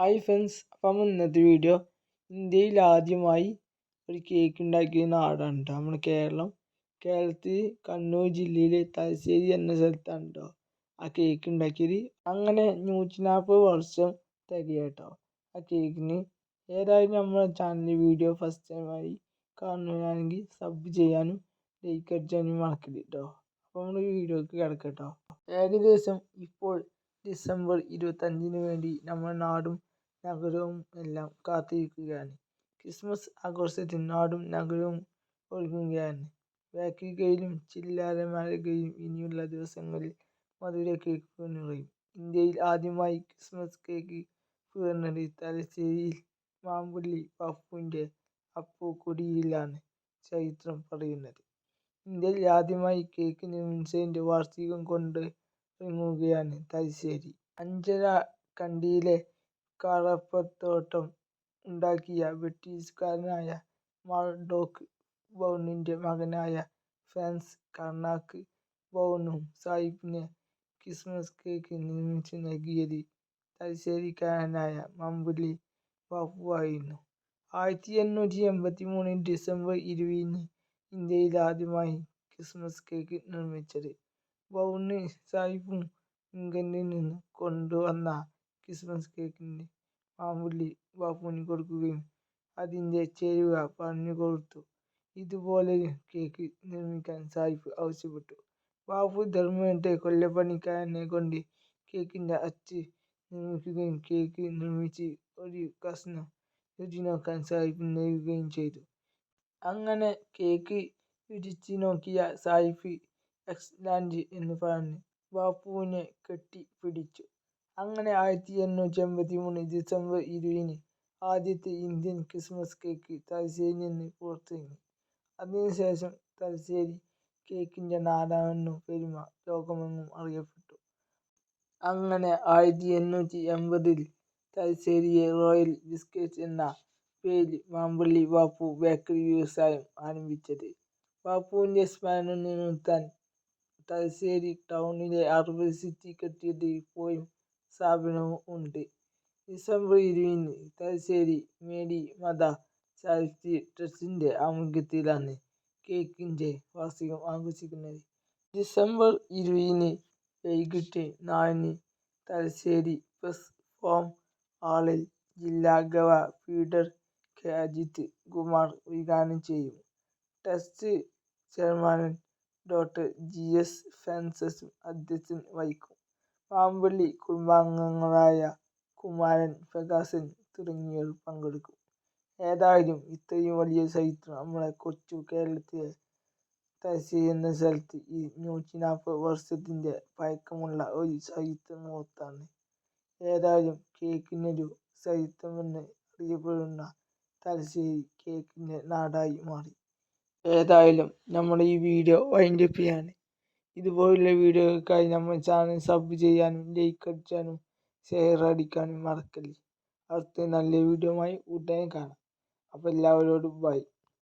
Hi friends അപ്പം ഇന്നത്തെ video ഇന്ത്യയിൽ ആദ്യമായി ഒരു കേക്ക് ഉണ്ടാക്കിയ നാടാണ് കേട്ടോ നമ്മുടെ കേരളം. കേരളത്തിൽ കണ്ണൂർ ജില്ലയിലെ തലശ്ശേരി എന്ന സ്ഥലത്താണ് കേട്ടോ ആ കേക്ക് ഉണ്ടാക്കിയത്. അങ്ങനെ നൂറ്റി നാൽപ്പത് വർഷം തികയ കേട്ടോ ആ കേക്കിന് ഏതായാലും നമ്മുടെ ചാനൽ വീഡിയോ ഫസ്റ്റ് ടൈമായി കാണുകയാണെങ്കിൽ സബ് ചെയ്യാനും ലൈക്ക് അടിച്ചാനും മറക്കരുത് കേട്ടോ അപ്പോൾ നമ്മൾ വീഡിയോക്ക് കിടക്കട്ടോ കേട്ടോ ഏകദേശം ഇപ്പോൾ ഡിസംബർ ഇരുപത്തഞ്ചിന് വേണ്ടി നമ്മുടെ നാടും നഗരവും എല്ലാം കാത്തിരിക്കുകയാണ്. ക്രിസ്മസ് ആഘോഷത്തിന് നാടും നഗരവും ഒരുങ്ങുകയാണ്. ബേക്കറികളിലും ചില്ലാരമലകളിലും ഇനിയുള്ള ദിവസങ്ങളിൽ മധുര കേക്കുകൾ നിറയും. ഇന്ത്യയിൽ ആദ്യമായി ക്രിസ്മസ് കേക്ക് പിറന്നത് തലശ്ശേരിയിൽ മാമ്പുള്ളി പപ്പുവിന്റെ അപ്പുക്കുടിയിലാണ് ചരിത്രം പറയുന്നത്. ഇന്ത്യയിൽ ആദ്യമായി കേക്ക് നിർമ്മിച്ചതിന്റെ വാർഷികം കൊണ്ട് ഇറങ്ങുകയാണ് തലശ്ശേരി. അഞ്ചര കണ്ടിയിലെ കടപ്പത്തോട്ടം ഉണ്ടാക്കിയ ബ്രിട്ടീഷുകാരനായ മർഡോക്ക് ബൗണിന്റെ മകനായ ഫ്രാൻസ് കർണാക്ക് ബൗണും സാഹിബിന് ക്രിസ്മസ് കേക്ക് നിർമ്മിച്ചു നൽകിയത് തലശ്ശേരിക്കാരനായ മമ്പുള്ളി ബാപ്പുവായിരുന്നു. ആയിരത്തി എണ്ണൂറ്റി എൺപത്തി മൂന്ന് ഡിസംബർ ഇരുപതിന് ഇന്ത്യയിൽ ആദ്യമായി ക്രിസ്മസ് കേക്ക് നിർമ്മിച്ചത്. ബൗണ് സാഹിബും ഇംഗ്ലണ്ടിൽ നിന്ന് കൊണ്ടുവന്ന ക്രിസ്മസ് കേക്കിന്റെ മാമ്പുള്ളി ബാപ്പുവിന് കൊടുക്കുകയും അതിന്റെ ചേരുവ പറഞ്ഞു കൊടുത്തു. ഇതുപോലൊരു കേക്ക് നിർമ്മിക്കാൻ സാഹിബ് ആവശ്യപ്പെട്ടു. ബാപ്പു ധർമ്മത്തെ കൊല്ലപ്പണിക്കാരനെ കൊണ്ട് കേക്കിന്റെ അച്ച് നിർമ്മിക്കുകയും കേക്ക് നിർമ്മിച്ച് ഒരു കഷ്ണം രുചി നോക്കാൻ സാഹിബിന് നൽകുകയും ചെയ്തു. അങ്ങനെ കേക്ക് രുചിച്ച് നോക്കിയ സാഹിബ് എക്സലന്റ് എന്ന് പറഞ്ഞ് ബാപ്പുവിനെ കെട്ടിപ്പിടിച്ചു. അങ്ങനെ ആയിരത്തി എണ്ണൂറ്റി എൺപത്തി മൂന്ന് ഡിസംബർ ഇരുപതിന് ആദ്യത്തെ ഇന്ത്യൻ ക്രിസ്മസ് കേക്ക് തലശ്ശേരിയിൽ നിന്ന് പുറത്തിറങ്ങി. അതിനുശേഷം തലശ്ശേരി കേക്കിന്റെ നാടാണെന്നും പെരുമ ലോകമെങ്ങും അറിയപ്പെട്ടു. അങ്ങനെ ആയിരത്തി എണ്ണൂറ്റി എൺപതിൽ തലശ്ശേരിയെ റോയൽ ബിസ്ക്കറ്റ് എന്ന പേരിൽ മാമ്പള്ളി ബാപ്പു ബേക്കറി വ്യവസായം ആരംഭിച്ചത്. ബാപ്പുവിന്റെ സ്മരണ നിലനിർത്താൻ തലശ്ശേരി ടൗണിലെ അറുപത് സിറ്റി കെട്ടിടത്തിൽ ഇപ്പോഴും സ്ഥാപനവും ഉണ്ട്. ഡിസംബർ ഇരുപതിന് തലശ്ശേരി മേരി മത ചാരിറ്റി ട്രസ്റ്റിന്റെ ആഭിമുഖ്യത്തിലാണ് കേക്കിന്റെ വാർഷികം ആഘോഷിക്കുന്നത്. ഡിസംബർ ഇരുപതിന് വൈകിട്ട് നാലിന് തലശ്ശേരി പ്രസ് ഫോം ഹാളിൽ ജില്ലാ ഗവ ഫീഡർ കെ. അജിത് കുമാർ ഉദ്ഘാടനം ചെയ്യും. Trust chairman doctor G. S. Francis അധ്യക്ഷത വഹിക്കും. മാമ്പള്ളി കുടുംബാംഗങ്ങളായ കുമാരൻ പ്രകാശൻ തുടങ്ങിയവർ പങ്കെടുക്കും. ഏതായാലും ഇത്രയും വലിയ ചരിത്രം നമ്മളെ കൊച്ചു കേരളത്തിലെ തലശ്ശേരി എന്ന സ്ഥലത്ത് ഈ നൂറ്റി നാൽപ്പത് വർഷത്തിന്റെ പഴക്കമുള്ള ഒരു ചരിത്ര മുഹൂർത്താണ് ഏതായാലും കേക്കിനൊരു ചരിത്രമെന്ന് അറിയപ്പെടുന്ന തലശ്ശേരി കേക്കിന്റെ നാടായി മാറി. ഏതായാലും നമ്മുടെ ഈ വീഡിയോ വൈൻഡപ്പ് ചെയ്യാണ് ഇതുപോലുള്ള വീഡിയോകൾക്കായി നമ്മൾ ചാനൽ സബ് ചെയ്യാനും ലൈക്ക് അടിക്കാനും ഷെയർ അടിക്കാനും മറക്കല്ലേ. അടുത്ത നല്ല വീഡിയോയുമായി ഉടനെ കാണാം. അപ്പോൾ എല്ലാവരോടും ബൈ